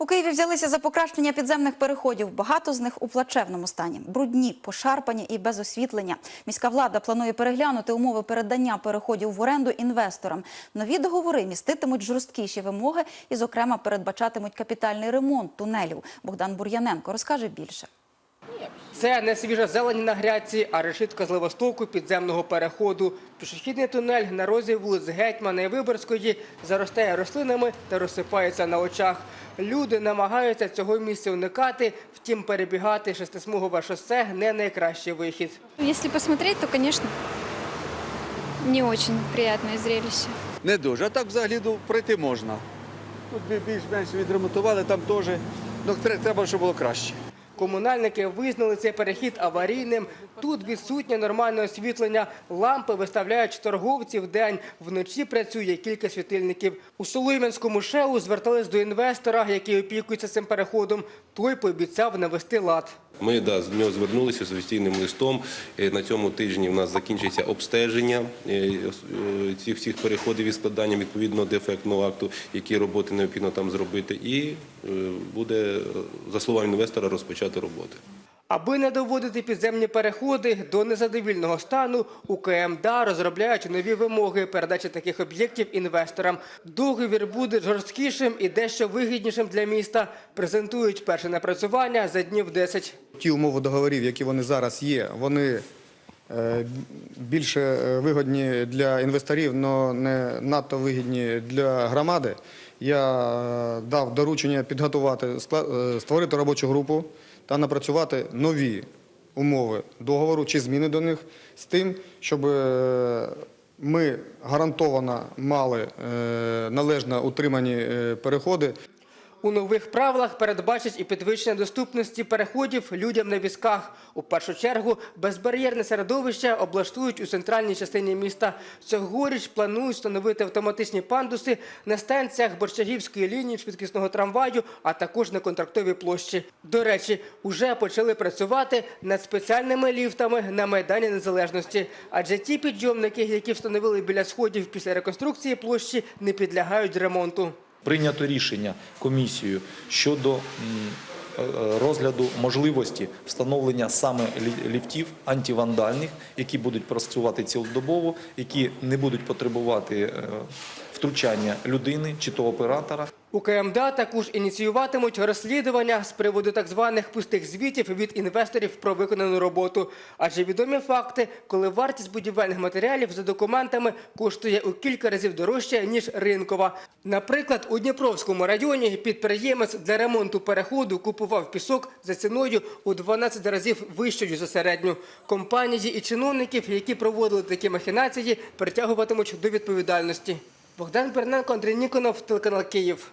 У Києві взялися за покращення підземних переходів. Багато з них у плачевному стані. Брудні, пошарпані і без освітлення. Міська влада планує переглянути умови передання переходів в оренду інвесторам. Нові договори міститимуть жорсткіші вимоги і, зокрема, передбачатимуть капітальний ремонт тунелів. Богдан Бур'яненко розкаже більше. Це не свіжа зелень на грядці, а решітка з левостоку підземного переходу. Пішохідний тунель на розі вулиць Гетьмана і Виборської заростає рослинами та розсипається на очах. Люди намагаються цього місця уникати, втім перебігати шестисмугове шосе не найкращий вихід. Если посмотреть, то, конечно, не очень приятное зрелище. Не дуже. А так взагалі ну, пройти можна. Тут бі- більш-менш відремонтували, там теж. Ну, тре- треба, щоб було краще. Комунальники визнали цей перехід аварійним. Тут відсутнє нормальне освітлення. Лампи виставляють торговці в день. Вночі працює кілька світильників. У Солом'янському шеу звертались до інвестора, який опікується цим переходом. Той пообіцяв навести лад. Ми да, з нього звернулися з офіційним листом. Е, На цьому тижні в нас закінчиться обстеження е, е, цих всіх переходів і складання відповідного дефектного акту, які роботи необхідно там зробити, і буде, за словами інвестора, розпочати роботи. Аби не доводити підземні переходи до незадовільного стану, у КМДА розробляють нові вимоги передачі таких об'єктів інвесторам. Договір буде жорсткішим і дещо вигіднішим для міста. Презентують перше напрацювання за днів 10. Ті умови договорів, які вони зараз є, вони е, більше вигодні для інвесторів, але не надто вигідні для громади. Я е, дав доручення підготувати, е, створити робочу групу та напрацювати нові умови договору чи зміни до них з тим, щоб е, ми гарантовано мали е, належно утримані е, переходи У нових правилах передбачать і підвищення доступності переходів людям на візках. У першу чергу безбар'єрне середовище облаштують у центральній частині міста. Цьогоріч планують встановити автоматичні пандуси на станціях Борщагівської лінії швидкісного трамваю, а також на контрактовій площі. До речі, уже почали працювати над спеціальними ліфтами на Майдані Незалежності. Адже ті підйомники, які встановили біля сходів після реконструкції площі, не підлягають ремонту. Прийнято рішення комісією щодо е, е, розгляду можливості встановлення саме ліфтів антивандальних, які будуть працювати цілодобово, які не будуть потребувати е, втручання людини чи то оператора. У КМДА також ініціюватимуть розслідування з приводу так званих пустих звітів від інвесторів про виконану роботу. Адже відомі факти, коли вартість будівельних матеріалів за документами коштує у кілька разів дорожче, ніж ринкова. Наприклад, у Дніпровському районі підприємець для ремонту переходу купував пісок за ціною у 12 разів вищою за середню. Компанії і чиновників, які проводили такі махінації, притягуватимуть до відповідальності. Богдан Берненко, Андрій Ніконов, телеканал Київ.